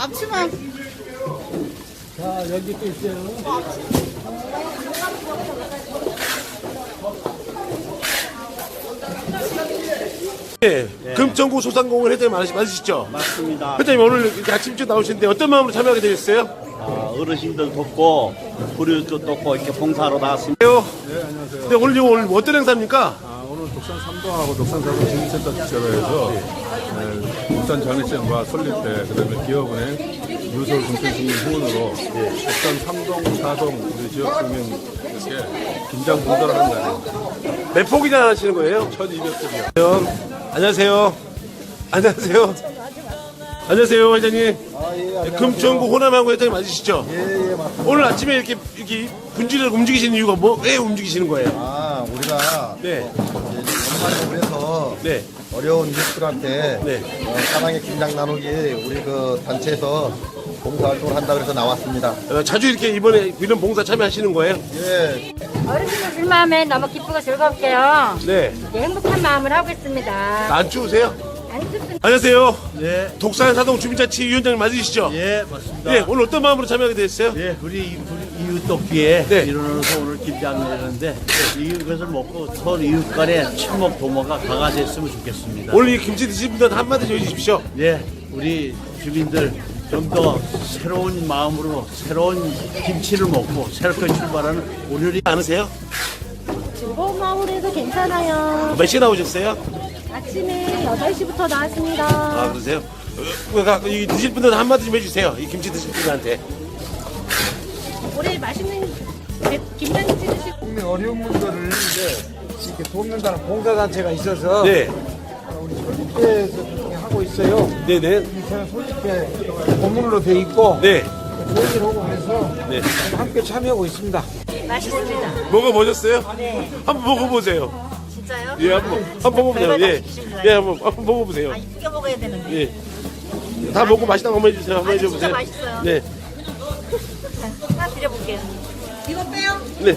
앞치마. 자, 여기 또 있어요. 네, 금천구 소상공인 회장님 맞으시- 맞으시죠? 맞습니다. 회장님 오늘 이렇게 아침 일찍 나오시는데 어떤 마음으로 참여하게 되셨어요? 아, 어르신들 돕고 불효도 돕고 이렇게 봉사하러 나왔습니다. 네, 안녕하세요. 네, 오늘 이거 오늘 어떤 행사입니까? 아, 독산 삼동하고 독산 사동 주민센터 지역에서 네, 독산 전해시장과 설립회 그다음에 기업은행 유솔 금태시민 후원으로 독산 삼동 사동 우리 지역 주민 이렇게 김장 봉사를 하는 날이에요. 몇 폭이나 하시는 거예요? 1200석이요. 안녕하세요. 안녕하세요. 안녕하세요, 회장님. 네, 금천구 호남항구 회장님 맞으시죠? 예, 예, 맞습니다. 오늘 아침에 이렇게, 이렇게 분지를 움직이시는 이유가 뭐, 왜 움직이시는 거예요? 아, 우리가 네, 연말을 위해서 네, 어려운 이웃들한테 네. 어, 사랑의 김장 나누기 우리 그 단체에서 봉사활동을 한다 그래서 나왔습니다. 어, 자주 이렇게 이번에 이런 봉사 참여하시는 거예요? 예, 어르신을 줄 마음에 너무 기쁘고 즐겁게요. 네. 네, 행복한 마음을 하고 있습니다. 안 추우세요? 안 춥습니다. 안녕하세요. 네, 독산 사동 주민자치 위원장님 맞으시죠? 예, 맞습니다. 예, 오늘 어떤 마음으로 참여하게 되셨어요? 예, 우리, 우리 이웃 돕기에 네. 일어나서 오늘 김장을 했는데 이것을 먹고 서로 이웃 간의 친목 도모가 강화됐으면 좋겠습니다. 오늘 이 김치 드신 분들 한마디 좀 해주십시오. 예, 우리 주민들 좀 더 새로운 마음으로 새로운 김치를 먹고 새롭게 출발하는 오늘이 않으세요? 즐거운 마음으로 해서 괜찮아요. 몇 시에 나오셨어요? 아침에 8시부터 나왔습니다. 아, 그러세요? 어, 그러니까 이 드실 분들 한마디 좀 해주세요. 이 김치 드실 분들한테. 올해 맛있는 김장김치 드시고 국민 어려운 분들을 이제 이렇게 돕는다는 봉사단체가 있어서 네. 우리 솔직배에서 하고 있어요. 네네. 저는 솔직배 고문으로 돼 있고 네. 좋은 일 하고 그래서 네. 함께 참여하고 있습니다. 맛있습니다. 먹어보셨어요? 네. 한번 먹어보세요. 진짜요? 예, 한번, 한번 먹어보세요. 예. 예, 한번, 한번 먹어보세요. 이쁘게 먹어야 되는데. 예. 다 먹고 맛있다고 한번 해주세요. 한번 아니, 해줘보세요. 진짜 맛있어요. 네. 하나 드려볼게요. 이거 빼요? 네.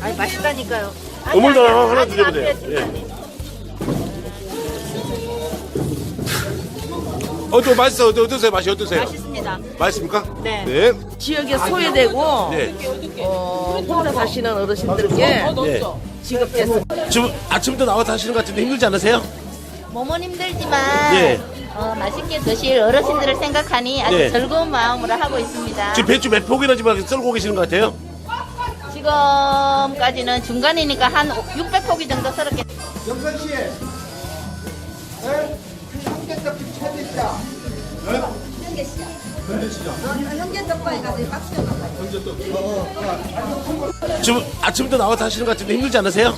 아니, 맛있다니까요. 어머니도 하나 아직 안 드려보세요. 예. 어, 또 맛있어. 어떠- 어떠세요? 맛이 어떠세요? 맛있습니다. 맛있습니까? 네. 네. 지역에 소외되고 네. 어, 혼자 사시는 어르신들께 네. 지급돼서 지금 아침부터 나와서 하시는 것 같은데 힘들지 않으세요? 몸은 힘들지만 예. 어, 맛있게 드실 어르신들을 생각하니 아주 네. 즐거운 마음으로 하고 있습니다. 지금 배추 몇 폭이나 지금 썰고 계시는 것 같아요? 지금까지는 중간이니까 한 600포기 정도 썰었겠 영선 씨, 삼계떡 찾으시죠? 지금 아침부터 나와서 하시는 것 같은데 힘들지 않으세요?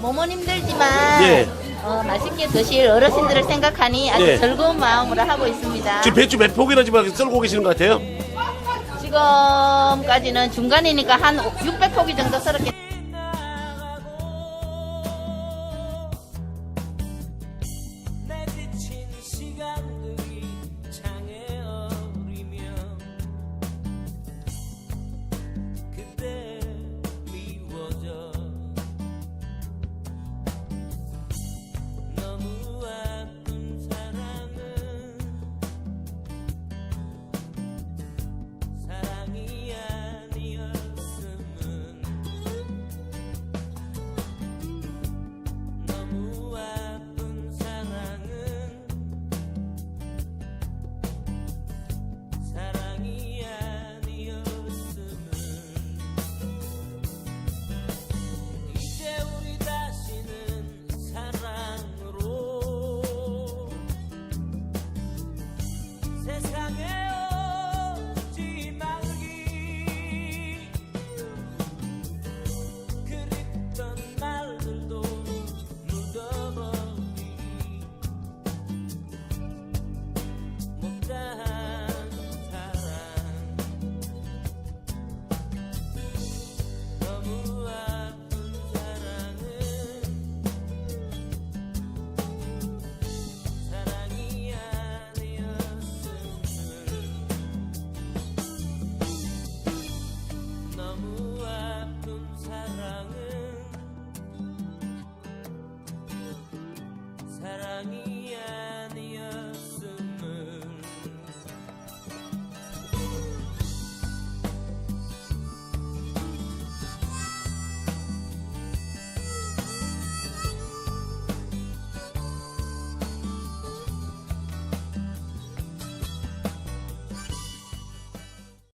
몸은 힘들지만 예. 어, 맛있게 드실 어르신들을 생각하니 아주 네. 즐거운 마음으로 하고 있습니다. 지금 배추 몇 폭이나 지금 썰고 계시는 것 같아요? 지금까지는 중간이니까 한 600포기 정도 썰었겠